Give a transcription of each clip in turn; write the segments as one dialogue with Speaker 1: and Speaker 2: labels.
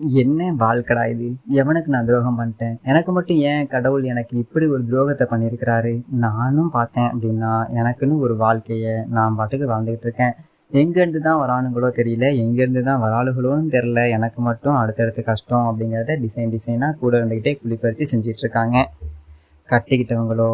Speaker 1: என்ன வாழ்க்கடா இது? எவனுக்கு நான் துரோகம் பண்ணிட்டேன்? எனக்கு மட்டும் ஏன் கடவுள் எனக்கு இப்படி ஒரு துரோகத்தை பண்ணியிருக்கிறாரு? நானும் பார்த்தேன் அப்படின்னா எனக்குன்னு ஒரு வாழ்க்கையை நான் பாட்டுக்கு வாழ்ந்துகிட்டு இருக்கேன். எங்கேருந்து தான் வரானுங்களோ தெரியல எங்கேருந்து தான் வராளுகளோன்னு தெரில எனக்கு மட்டும் அடுத்தடுத்து கஷ்டம் அப்படிங்கிறத டிசைன் டிசைனாக கூட இருந்துக்கிட்டே குளிப்பறிச்சு செஞ்சிட்டு இருக்காங்க கட்டிக்கிட்டவங்களோ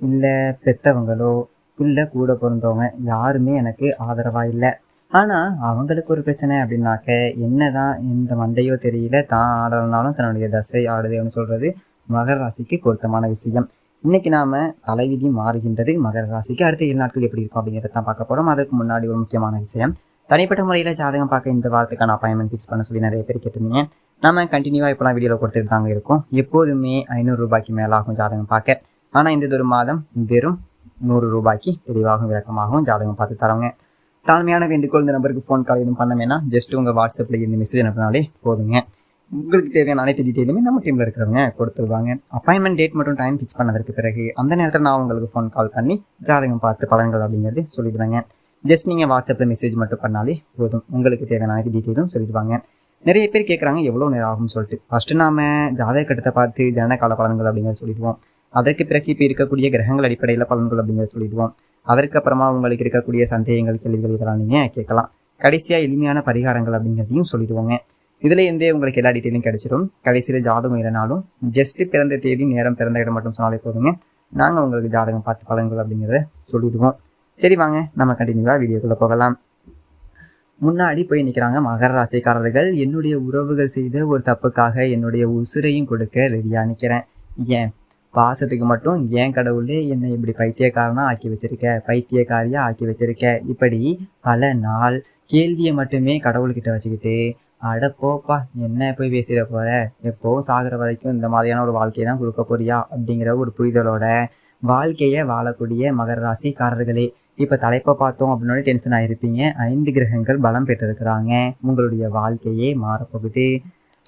Speaker 1: இல்லை பெத்தவங்களோ இல்லை கூட பிறந்தவங்க யாருமே எனக்கு ஆதரவாக இல்லை. ஆனால் அவங்களுக்கு ஒரு பிரச்சனை அப்படின்னாக்க என்னதான் இந்த மண்டையோ தெரியல தான் ஆடலனாலும் தன்னுடைய தசை ஆடுதுன்னு சொல்கிறது மகர ராசிக்கு பொருத்தமான விஷயம். இன்றைக்கி நாம் தலைவிதி மாறுகின்றது மகர ராசிக்கு. அடுத்த ஏழு நாட்கள் எப்படி இருக்கும் அப்படிங்கிறத தான் பார்க்க போகிறோம் அதற்கு முன்னாடி ஒரு முக்கியமான விஷயம். தனிப்பட்ட முறையில் ஜாதகம் பார்க்க இந்த வாரத்துக்கான அப்பாயின்மெண்ட் ஃபிக்ஸ் பண்ண சொல்லி நிறைய பேர் கேட்டிருந்தீங்க. நம்ம கண்டினியூவாக இப்போலாம் வீடியோவில் கொடுத்துட்டு தாங்க இருக்கோம். எப்போதுமே ஐநூறு ரூபாய்க்கு மேலே ஆகும் ஜாதகம் பார்க்க. ஆனால் இந்த ஒரு மாதம் வெறும் நூறு ரூபாய்க்கு தெளிவாகவும் விளக்கமாகவும் ஜாதகம் பார்த்து தரோங்க தாழ்மையான வேண்டுகோள் இந்த நம்பருக்கு ஃபோன் கால் எதுவும் பண்ணமேனா ஜஸ்ட் உங்கள் வாட்ஸ்அப்பில் இந்த மெசேஜ் அனுப்பினாலே போதுங்க. உங்களுக்கு தேவையான அனைத்து டீட்டெயிலுமே நம்ம டீமில் இருக்கிறவங்க கொடுத்துருவாங்க அப்பாயின்மெண்ட் டேட் மட்டும் டைம் ஃபிக்ஸ் பண்ணதற்கு பிறகு அந்த நேரத்தில் நான் உங்களுக்கு ஃபோன் கால் பண்ணி ஜாதகம் பார்த்து பலன்கள் அப்படிங்கிறது சொல்லிடுவேங்க. ஜஸ்ட் நீங்கள் வாட்ஸ்அப்பில் மெசேஜ் மட்டும் பண்ணாலே போதும். உங்களுக்கு தேவையான அனைத்து டீட்டெயிலும் சொல்லிடுவாங்க. நிறைய பேர் கேட்குறாங்க எவ்வளோ நேரம் ஆகும்னு சொல்லிட்டு. ஃபஸ்ட்டு நாம ஜாதக கட்டத்தை பார்த்து ஜனன கால பலன்கள் அப்படிங்கிறத சொல்லிடுவோம். அதற்கு பிறகு இப்போ இருக்கக்கூடிய கிரகங்கள் அடிப்படையில் பலன்கள் அப்படிங்கிறத சொல்லிடுவோம். அதற்கப்புறமா உங்களுக்கு இருக்கக்கூடிய சந்தேகங்கள் கேள்விகள் இதெல்லாம் நீங்கள் கேட்கலாம். கடைசியாக எளிமையான பரிகாரங்கள் அப்படிங்கிறதையும் சொல்லிடுவோங்க. இதில் இருந்தே உங்களுக்கு எல்லா டீட்டெயிலும் கிடைச்சிடும் கடைசியில் ஜாதகம் இல்லைனாலும் ஜஸ்ட் பிறந்த தேதி நேரம் பிறந்த இடம் மட்டும் சொன்னாலே போதுங்க. நாங்கள் உங்களுக்கு ஜாதகம் பார்த்து பலன்கள் அப்படிங்கிறத சொல்லிடுவோம். சரி வாங்க நம்ம கண்டினியூவாக வீடியோக்குள்ளே போகலாம். முன்னாடி போய் நிற்கிறாங்க மகர ராசிக்காரர்கள். என்னுடைய உறவுகள் செய்த ஒரு தப்புக்காக என்னுடைய உசுரையும் கொடுக்க ரெடியாக நிற்கிறேன் ஏன்? பாசத்துக்கு மட்டும் ஏன் கடவுளே என்னை இப்படி பைத்தியக்காரனா ஆக்கி வச்சிருக்க? பைத்தியக்காரியா ஆக்கி வச்சிருக்க? இப்படி பல நாள் கேள்வியை மட்டுமே கடவுள்கிட்ட வச்சுக்கிட்டு அட போப்பா என்ன போய் பேசிட போற? எப்போ சாகிற வரைக்கும் இந்த மாதிரியான ஒரு வாழ்க்கையை தான் கொடுக்க போறியா? அப்படிங்கிற ஒரு புரிதலோட வாழ்க்கையை வாழக்கூடிய மகர ராசிக்காரர்களே இப்போ தலைப்பை பார்த்தோம் அப்படின்னோட டென்ஷன் ஆகிருப்பீங்க ஐந்து கிரகங்கள் பலம் பெற்றிருக்கிறாங்க. உங்களுடைய வாழ்க்கையே மாறப்போகுது.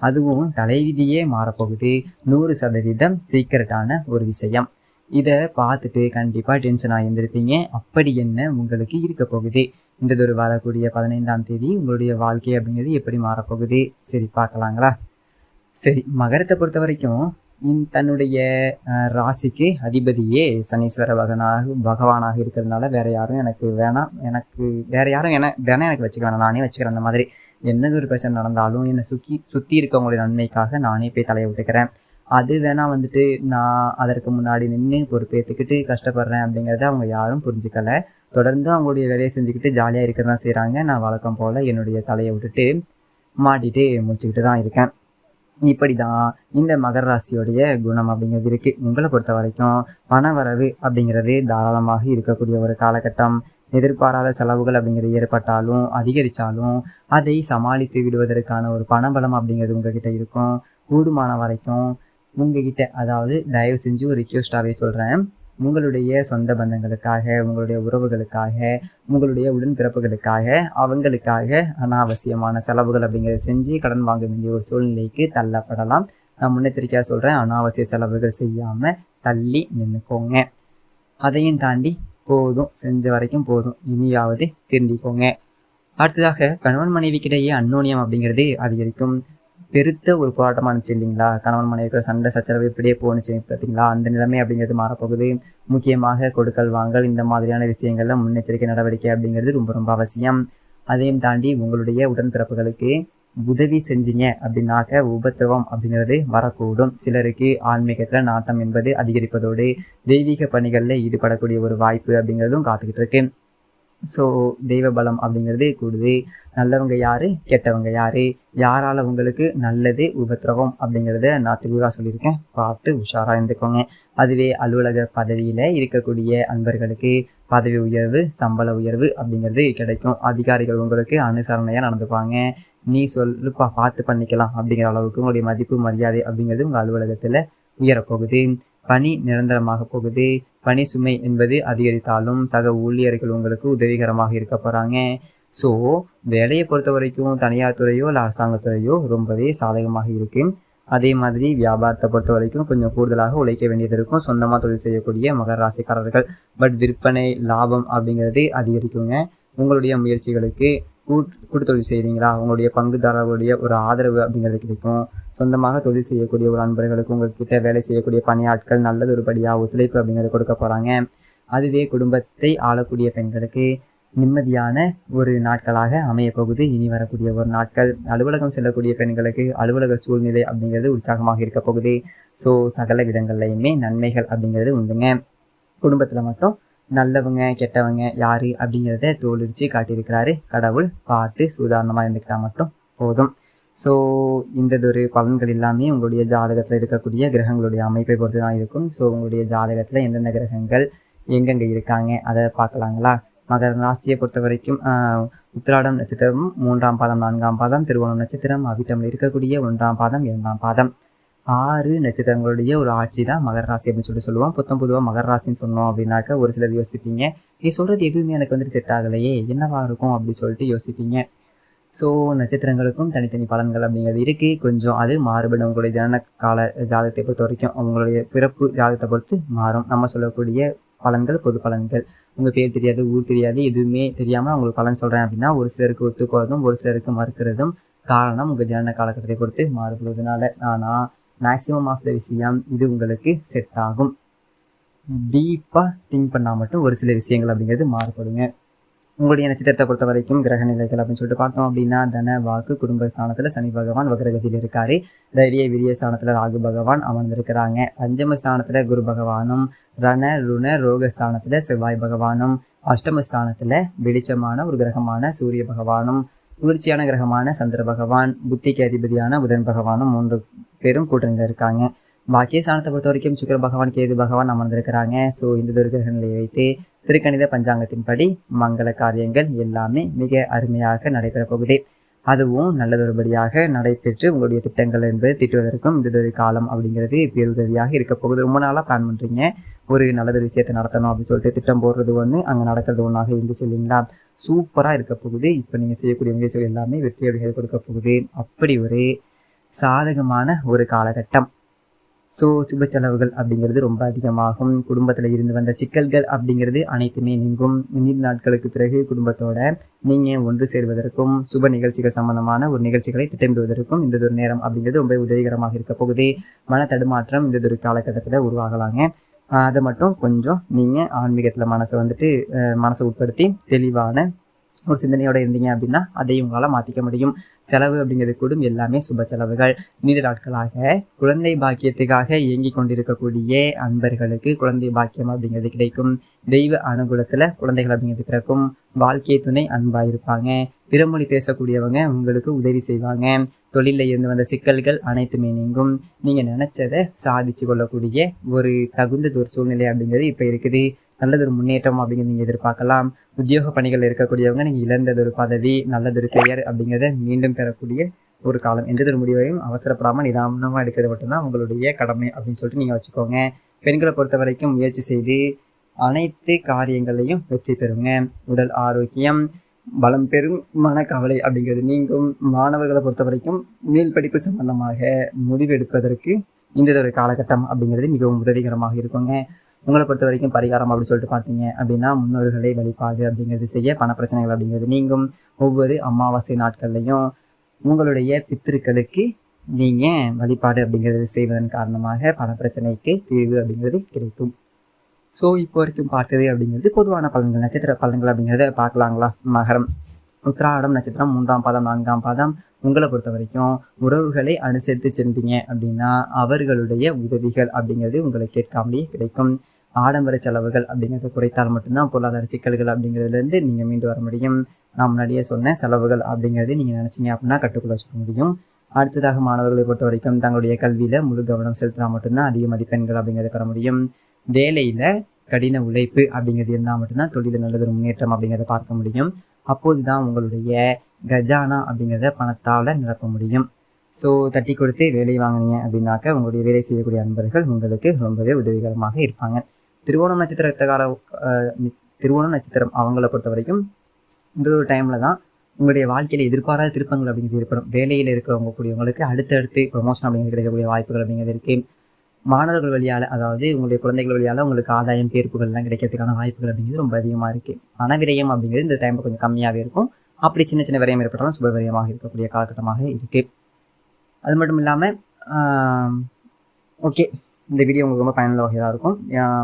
Speaker 1: அதுவும் தலைவிதியே மாறப்போகுது. நூறு சதவீதம் சீக்கிரட்டான ஒரு விஷயம். இதை பார்த்துட்டு கண்டிப்பாக டென்ஷன் ஆகியிருந்திருப்பீங்க அப்படி என்ன உங்களுக்கு இருக்க போகுது? இந்த ஒரு வரக்கூடிய பதினைந்தாம் தேதி உங்களுடைய வாழ்க்கை அப்படிங்கிறது எப்படி மாறப்போகுது? சரி பார்க்கலாங்களா? சரி மகரத்தை பொறுத்த வரைக்கும் தன்னுடைய ராசிக்கு அதிபதியே சனீஸ்வர பகனாக பகவானாக இருக்கிறதுனால வேற யாரும் எனக்கு வேணாம். எனக்கு வேற யாரும் என வேணா எனக்கு வச்சுக்க வேணாம். நானே வச்சுக்கிறேன் அந்த மாதிரி. என்னது ஒரு பிரச்சனை நடந்தாலும் என்னை சுற்றி சுற்றி இருக்கவங்களுடைய நன்மைக்காக நானே போய் தலையை விட்டுக்கிறேன் அது வேணால் வந்துட்டு நான் அதற்கு முன்னாடி நின்று பொறுப்பேற்றுக்கிட்டு கஷ்டப்படுறேன் அப்படிங்கிறத அவங்க யாரும் புரிஞ்சுக்கலை. தொடர்ந்து அவங்களுடைய வேலையை செஞ்சுக்கிட்டு ஜாலியாக இருக்க தான் செய்கிறாங்க நான் வழக்கம் போல் என்னுடைய தலையை விட்டுட்டு மாட்டிட்டு முடிச்சுக்கிட்டு தான் இருக்கேன். இப்படி தான் இந்த மகர ராசியோடைய குணம் அப்படிங்கிறது இருக்குது உங்களை பொறுத்த வரைக்கும் பண வரவு அப்படிங்கிறது தாராளமாக இருக்கக்கூடிய ஒரு காலகட்டம். எதிர்பாராத செலவுகள் அப்படிங்கிறது ஏற்பட்டாலும் அதிகரித்தாலும் அதை சமாளித்து விடுவதற்கான ஒரு பணபலம் அப்படிங்கிறது உங்ககிட்ட இருக்கும். கூடுமான வரைக்கும் உங்ககிட்ட அதாவது தயவு செஞ்சு ஒரு ரிக்வஸ்டாகவே சொல்கிறேன் உங்களுடைய சொந்த பந்தங்களுக்காக உங்களுடைய உறவுகளுக்காக உங்களுடைய உடன்பிறப்புகளுக்காக அவங்களுக்காக அனாவசியமான செலவுகள் அப்படிங்கிறத செஞ்சு கடன் வாங்க வேண்டிய ஒரு சூழ்நிலைக்கு தள்ளப்படலாம். நான் முன்னெச்சரிக்கையாக சொல்கிறேன் அனாவசிய செலவுகள் செய்யாமல் தள்ளி நின்றுக்கோங்க அதையும் தாண்டி போதும் செஞ்ச வரைக்கும் போதும். இனியாவது திருந்திக்கோங்க. அடுத்ததாக கணவன் மனைவிக்கிடையே அன்னோனியம் அப்படிங்கிறது அதிகரிக்கும். பெருத்த ஒரு போராட்டமாக இருந்துச்சு இல்லைங்களா? கணவன் மனைவிக்கு சண்டை சச்சரவு இப்படியே போணுச்சு பார்த்தீங்களா? அந்த நிலைமை அப்படிங்கிறது மாறப்போகுது. முக்கியமாக கொடுக்கல் வாங்கல் இந்த மாதிரியான விஷயங்கள்ல முன்னெச்சரிக்கை நடவடிக்கை அப்படிங்கிறது ரொம்ப ரொம்ப அவசியம். அதையும் தாண்டி உங்களுடைய உடன்பிறப்புகளுக்கு உதவி செஞ்சீங்க அப்படின்னாக்க உபத்திரவம் அப்படிங்கிறது வரக்கூடும். சிலருக்கு ஆன்மீகத்தில் நாட்டம் என்பது அதிகரிப்பதோடு தெய்வீக பணிகளில் ஈடுபடக்கூடிய ஒரு வாய்ப்பு அப்படிங்கிறதும் காத்துக்கிட்டு இருக்கு. ஸோ தெய்வ பலம் அப்படிங்கிறது கூடுது. நல்லவங்க யார்? கெட்டவங்க யார்? யாரால் உங்களுக்கு நல்லது உபத்திரவம் அப்படிங்கிறத நான் தெளிவாக சொல்லியிருக்கேன். பார்த்து உஷாராக இருந்துக்கோங்க. அதுவே அலுவலக பதவியில் இருக்கக்கூடிய அன்பர்களுக்கு பதவி உயர்வு சம்பள உயர்வு அப்படிங்கிறது கிடைக்கும். அதிகாரிகள் உங்களுக்கு அனுசரணையாக நடந்துப்பாங்க. நீ சொல்லுப்பா பார்த்து பண்ணிக்கலாம் அப்படிங்கிற அளவுக்கு உங்களுடைய மதிப்பு மரியாதை அப்படிங்கிறது உங்கள் அலுவலகத்தில் உயரப்போகுது பணி நிரந்தரமாக போகுது. பணி சுமை என்பது அதிகரித்தாலும் சக ஊழியர்கள் உங்களுக்கு உதவிகரமாக இருக்க போகிறாங்க ஸோ வேலையை பொறுத்த வரைக்கும் தனியார் துறையோ இல்லை அரசாங்கத்துறையோ ரொம்பவே சாதகமாக இருக்கு. அதே மாதிரி வியாபாரத்தை பொறுத்த வரைக்கும் கொஞ்சம் கூடுதலாக உழைக்க வேண்டியது இருக்கும். சொந்தமாக தொழில் செய்யக்கூடிய மகர ராசிக்காரர்கள். பட் விற்பனை லாபம் அப்படிங்கிறது அதிகரிக்குங்க. உங்களுடைய முயற்சிகளுக்கு கூட் கூட்டு செய்கிறீங்களா உங்களுடைய பங்குதாரர்களுடைய ஒரு ஆதரவு அப்படிங்கிறது கிடைக்கும். சொந்தமாக தொழில் செய்யக்கூடிய ஒரு அன்பர்களுக்கு உங்ககிட்ட வேலை செய்யக்கூடிய பணியாட்கள் நல்லது ஒரு படியாக ஒத்துழைப்பு அப்படிங்கிறத கொடுக்க போகிறாங்க அதுவே குடும்பத்தை ஆளக்கூடிய பெண்களுக்கு நிம்மதியான ஒரு நாட்களாக அமைய போகுது. இனி வரக்கூடிய ஒரு நாட்கள். அலுவலகம் செல்லக்கூடிய பெண்களுக்கு அலுவலக சூழ்நிலை அப்படிங்கிறது உற்சாகமாக இருக்க போகுது. ஸோ சகல விதங்கள்லையுமே நன்மைகள் அப்படிங்கிறது உண்டுங்க. குடும்பத்தில் மட்டும் நல்லவங்க கெட்டவங்க யார் அப்படிங்கிறத தோலுரிச்சு காட்டியிருக்கிறாரு. கடவுள் பார்த்து சுதாரணமாக இருந்துக்கிட்டால் மட்டும் போதும். ஸோ இந்ததொரு பலன்கள் எல்லாமே உங்களுடைய ஜாதகத்தில் இருக்கக்கூடிய கிரகங்களுடைய அமைப்பை பொறுத்து தான் இருக்கும். ஸோ உங்களுடைய ஜாதகத்தில் எந்தெந்த கிரகங்கள் எங்கெங்கே இருக்காங்க அதை பார்க்கலாங்களா? மகர ராசியை பொறுத்த வரைக்கும் உத்திராடம் நட்சத்திரம் மூன்றாம் பாதம் நான்காம் பாதம் திருவோணம் நட்சத்திரம் அவிட்டமில் இருக்கக்கூடிய ஒன்றாம் பாதம் இரண்டாம் பாதம். ஆறு நட்சத்திரங்களுடைய ஒரு ஆட்சி தான் மகர ராசி அப்படின்னு சொல்லி சொல்லுவோம். புத்தம் பொதுவாக மகர ராசின்னு சொன்னோம் அப்படின்னாக்க ஒரு சிலர் யோசிப்பீங்க நீ சொல்கிறது எதுவுமே எனக்கு வந்துட்டு செட் ஆகலையே என்னவா இருக்கும் அப்படின்னு சொல்லிட்டு யோசிப்பீங்க. ஸோ நட்சத்திரங்களுக்கும் தனித்தனி பலன்கள் அப்படிங்கிறது இருக்குது கொஞ்சம் அது மாறுபடும். உங்களுடைய ஜனன கால ஜாதகத்தை பொறுத்த வரைக்கும் உங்களுடைய பிறப்பு ஜாதகத்தை பொறுத்து மாறும். நம்ம சொல்லக்கூடிய பலன்கள் பொது பலன்கள். உங்கள் பேர் தெரியாது ஊர் தெரியாது எதுவுமே தெரியாமல் உங்களுக்கு பலன் சொல்கிறேன் அப்படின்னா ஒரு சிலருக்கு ஒத்து போகிறதும் ஒரு சிலருக்கு மறுக்கிறதும் காரணம் உங்கள் ஜனன காலகட்டத்தை பொறுத்து மாறுபடுவதனால ஆனால் மேக்ஸிமம் ஆஃப் த விஷயம் இது உங்களுக்கு செட் ஆகும். டீப்பாக திங்க் பண்ணால் மட்டும் ஒரு சில விஷயங்கள் அப்படிங்கிறது மாறுபடுங்க. உங்களுடைய நட்சத்திரத்தை பொறுத்த வரைக்கும் கிரக நிலைகள் அப்படின்னு சொல்லிட்டு பார்த்தோம் அப்படின்னா தன வாக்கு குடும்ப ஸ்தானத்தில் சனி பகவான் வக்ரகதியில் இருக்காரு. தைரிய விரிய ஸ்தானத்தில் ராகு பகவான் அமர்ந்திருக்கிறாங்க. பஞ்சம ஸ்தானத்தில் குரு பகவானும் ரண ருண ரோக ஸ்தானத்தில் செவ்வாய் பகவானும் அஷ்டம ஸ்தானத்தில் வெளிச்சமான ஒரு கிரகமான சூரிய பகவானும் குளிர்ச்சியான கிரகமான சந்திர பகவான் புத்திக்கு அதிபதியான புதன் பகவானும் மூன்று பேரும் கூட்டணியில் இருக்காங்க. பாக்கிய ஸ்தானத்தை பொறுத்த வரைக்கும் சுக்கிர பகவான் கேது பகவான் அமர்ந்திருக்கிறாங்க. ஸோ இந்த ஒரு நிலையை வைத்து திருக்கணித பஞ்சாங்கத்தின்படி மங்கள காரியங்கள் எல்லாமே மிக அருமையாக நடைபெறப் போகுது. அதுவும் நல்லதொருபடியாக நடைபெற்று உங்களுடைய திட்டங்கள் என்பது திட்டுவதற்கும் இந்த ஒரு காலம் அப்படிங்கிறது பேருதவியாக இருக்க போகுது. ரொம்ப நாளாக பிளான் பண்ணுறீங்க ஒரு நல்லதொரு விஷயத்தை நடத்தணும் அப்படின்னு சொல்லிட்டு திட்டம் போடுறது ஒன்று அங்கே நடக்கிறது ஒன்றாக இருந்துச்சு இல்லைங்களா சூப்பராக இருக்க போகுது. இப்போ நீங்கள் செய்யக்கூடிய முயற்சிகள் எல்லாமே வெற்றி அப்படிங்கிறது கொடுக்க போகுது. அப்படி ஒரு சாதகமான ஒரு காலகட்டம். ஸோ சுப செலவுகள் அப்படிங்கிறது ரொம்ப அதிகமாகும். குடும்பத்தில் இருந்து வந்த சிக்கல்கள் அப்படிங்கிறது அனைத்துமே நீங்கும். நீண்ட நாட்களுக்கு பிறகு குடும்பத்தோட நீங்கள் ஒன்று சேர்வதற்கும் சுப நிகழ்ச்சிகள் சம்பந்தமான ஒரு நிகழ்ச்சிகளை திட்டமிடுவதற்கும் இந்த ஒரு நேரம் அப்படிங்கிறது ரொம்ப உதவிகரமாக இருக்க போகுது. மன தடுமாற்றம் இந்த ஒரு காலகட்டத்தில் உருவாகலாங்க. அதை மட்டும் கொஞ்சம் நீங்கள் ஆன்மீகத்தில் மனசை வந்துட்டு மனசை உட்படுத்தி தெளிவான ஒரு சிந்தனையோடு இருந்தீங்க அப்படின்னா அதையும் உங்களால் மாற்றிக்க முடியும். செலவு அப்படிங்கிறது கூடும். எல்லாமே சுப செலவுகள். நீண்ட நாட்களாக குழந்தை பாக்கியத்துக்காக இயங்கி கொண்டிருக்கக்கூடிய அன்பர்களுக்கு குழந்தை பாக்கியம் அப்படிங்கிறது கிடைக்கும். தெய்வ அனுகூலத்தில் குழந்தைகள் அப்படிங்கிறது பிறக்கும். வாழ்க்கை துணை அன்பாக இருப்பாங்க பிறமொழி பேசக்கூடியவங்க உங்களுக்கு உதவி செய்வாங்க. தொழிலில் இருந்து வந்த சிக்கல்கள் அனைத்துமே நீங்கும். நீங்கள் நினச்சதை சாதிச்சு கொள்ளக்கூடிய ஒரு தகுந்த ஒரு சூழ்நிலை அப்படிங்கிறது இப்போ இருக்குது. நல்லதொரு முன்னேற்றம் அப்படிங்கிறது நீங்கள் எதிர்பார்க்கலாம். உத்தியோக பணிகள் இருக்கக்கூடியவங்க நீங்கள் இழந்ததொரு பதவி நல்லதொரு பெயர் அப்படிங்கிறத மீண்டும் பெறக்கூடிய ஒரு காலம் எந்ததொரு முடிவையும் அவசரப்படாமல் நிதானமாக எடுக்கிறது மட்டும்தான் உங்களுடைய கடமை அப்படின்னு சொல்லிட்டு நீங்கள் வச்சுக்கோங்க. பெண்களை பொறுத்த வரைக்கும் முயற்சி செய்து அனைத்து காரியங்களையும் வெற்றி பெறுங்க. உடல் ஆரோக்கியம் பலம் பெறும் மனக்கவலை அப்படிங்கிறது நீங்கும். மாணவர்களை பொறுத்த வரைக்கும் மேல் படிப்பு சம்பந்தமாக முடிவெடுப்பதற்கு இந்த ஒரு காலகட்டம் அப்படிங்கிறது மிகவும் உதவிகரமாக இருக்குங்க. உங்களை பொறுத்த வரைக்கும் பரிகாரம் அப்படின்னு சொல்லிட்டு பார்த்தீங்க அப்படின்னா முன்னோர்களை வழிபாடு அப்படிங்கிறது செய்ய பண பிரச்சனைகள் அப்படிங்கிறது நீங்கும். ஒவ்வொரு அமாவாசை நாட்கள்லையும் உங்களுடைய பித்திருக்களுக்கு நீங்கள் வழிபாடு அப்படிங்கிறது செய்வதன் காரணமாக பண பிரச்சனைக்கு தீர்வு அப்படிங்கிறது கிடைக்கும். ஸோ இப்போ வரைக்கும் பார்த்தது அப்படிங்கிறது பொதுவான பலன்கள் நட்சத்திர பலன்கள் அப்படிங்கிறத பார்க்கலாங்களா? மகரம் உத்திராடம் நட்சத்திரம் மூன்றாம் பாதம் நான்காம் பாதம் உங்களை பொறுத்த வரைக்கும் உறவுகளை அனுசரித்து சென்றீங்க அப்படின்னா அவர்களுடைய உதவிகள் அப்படிங்கிறது உங்களை கேட்காமலேயே கிடைக்கும். ஆடம்பர செலவுகள் அப்படிங்கிறத குறைத்தால் மட்டும்தான் பொருளாதார சிக்கல்கள் அப்படிங்கிறதுலேருந்து நீங்கள் மீண்டு வர முடியும். நான் முன்னாடியே சொன்ன செலவுகள் அப்படிங்கிறது நீங்கள் நினச்சிங்க அப்படின்னா கட்டுக்குள்ள வச்சுக்க முடியும். அடுத்ததாக மாணவர்களை பொறுத்த வரைக்கும் தங்களுடைய கல்வியில் முழு கவனம் செலுத்தினா மட்டும்தான் அதிக மதிப்பெண்கள் அப்படிங்கிறத பெற முடியும். வேலையில் கடின உழைப்பு அப்படிங்கிறது இருந்தால் மட்டும்தான் தொழிலில் நல்லதொரு முன்னேற்றம் அப்படிங்கிறத பார்க்க முடியும். அப்போது தான் உங்களுடைய கஜானா அப்படிங்கிறத பணத்தால் நிரப்ப முடியும். ஸோ தட்டி கொடுத்து வேலை வாங்கினீங்க அப்படின்னாக்க உங்களுடைய வேலை செய்யக்கூடிய அன்பர்கள் உங்களுக்கு ரொம்பவே உதவிகரமாக இருப்பாங்க. திருவோணம் நட்சத்திரத்தகார திருவோணம் நட்சத்திரம் அவங்கள பொறுத்த வரைக்கும் இந்த ஒரு டைமில் தான் உங்களுடைய வாழ்க்கையில் எதிர்பாராத திருப்பங்கள் அப்படிங்கிறது ஏற்படும். வேலையில் இருக்கிறவங்க கூடியவங்களுக்கு அடுத்தடுத்து ப்ரொமோஷன் அப்படிங்கிறது கிடைக்கக்கூடிய வாய்ப்புகள் அப்படிங்கிறது இருக்குது மாணவர்கள் வழியால் அதாவது உங்களுடைய குழந்தைகள் வழியால் உங்களுக்கு ஆதாயம் பேர்ப்புகள்லாம் கிடைக்கிறதுக்கான வாய்ப்புகள் அப்படிங்கிறது ரொம்ப அதிகமாக இருக்குது பண விரயம் அப்படிங்கிறது இந்த டைமில் கொஞ்சம் கம்மியாகவே இருக்கும். அப்படி சின்ன சின்ன விரயம் ஏற்பட்டாலும் சுப விரயமாக இருக்கக்கூடிய காலகட்டமாக இருக்குது அது மட்டும் இல்லாமல் ஓகே. இந்த வீடியோ உங்களுக்கு ரொம்ப பயனுள்ள வகையாக இருக்கும்.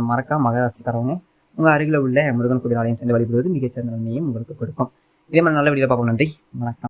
Speaker 1: மறக்காம மகராசிக்காரவங்க உங்கள் அருகில் உள்ள முருகன் கோவில் ஆலயம் சென்று வழிபடுவது மிகச்சிறந்த நன்மையும் உங்களுக்கு கொடுக்கும். இதே மாதிரி நல்ல வீடியோ பார்ப்போம். நன்றி. வணக்கம்.